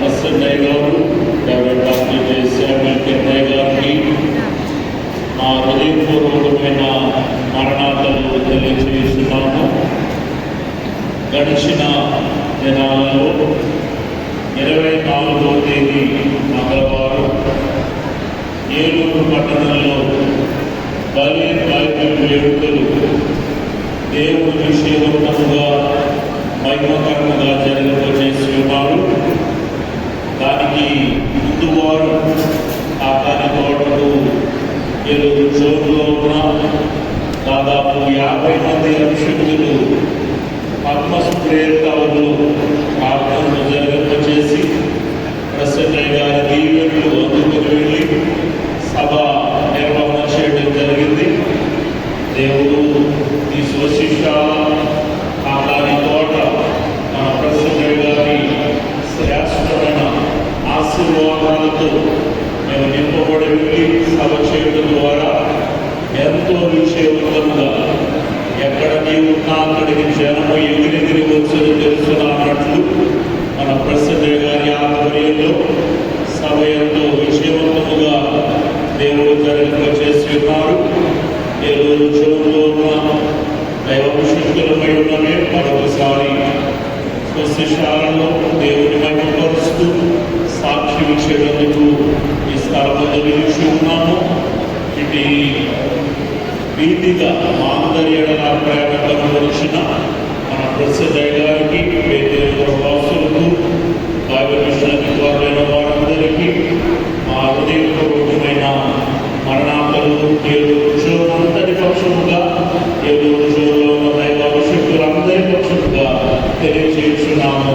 ప్రసన్నయ్య గారు private doctor జయశ్యామల్ కిన్నయ్య గారికి మా హృదయపూర్వకమైన మరణాతలు తెలియజేస్తున్నాము. గడిచిన దినాలలో ఇరవై నాలుగో తేదీ మంగళవారం ఏలూరు పట్టణంలో బలి బైబిల్ వేడుకలు దేవుడి విషయంలో మహిమకరంగా జరిగిన ఏలూరు చోటులో ఉన్న దాదాపు యాభై మంది అభిషక్తులు పద్మస్ప్రేతాలు ప్రార్థనలు జరిగింపచేసి ప్రసన్నయ్య గారి దీవెనలు అందుకుని వెళ్ళి సభ నిర్వహణ చేయడం జరిగింది దేవుడు ఈ స్వశిష్టాల ఆ తోట మన ప్రసన్నయ్య గారి శ్రేష్టమైన ఆశీర్వాదాలతో మేము నింపబడి వెళ్ళి సభ ఎంతో విషయవంతంగా ఎక్కడ నీవు ఉన్నా అక్కడికి జనము ఎగిరెగిరి వచ్చేది తెలుసునా అన్నట్లు మన ప్రసన్నయ్య గారి ఆధ్వర్యంలో సభ ఎంతో విజయవంతముగా దేవుడు జరిగింప చేసి ఉన్నారు. ఏలూరు చెరువులో ఉన్న దైవశక్తులపై ఉన్నమే మరొకసారి స్వశిశాలలో దేవుని మహిమపరుస్తూ సాక్షి ఇచ్చేటందుకు ఈ స్థలంలో నిలిచి ఉన్నాము ఇది ప్రీతిగా మాందరి ఎడల ప్రేమగా వచ్చిన మన ప్రొఫెసర్ గారికి పేరు వాసులకు బైబిల్ మిషనరీ వారైన వారందరికీ మా హృదయపూర్వకమైన మరణాలు ఏడు రోజులందరి పక్షముగా ఏడు రోజుల్లో ఉన్న దైవ శక్తులందరి పక్షముగా తెలియజేస్తున్నాము.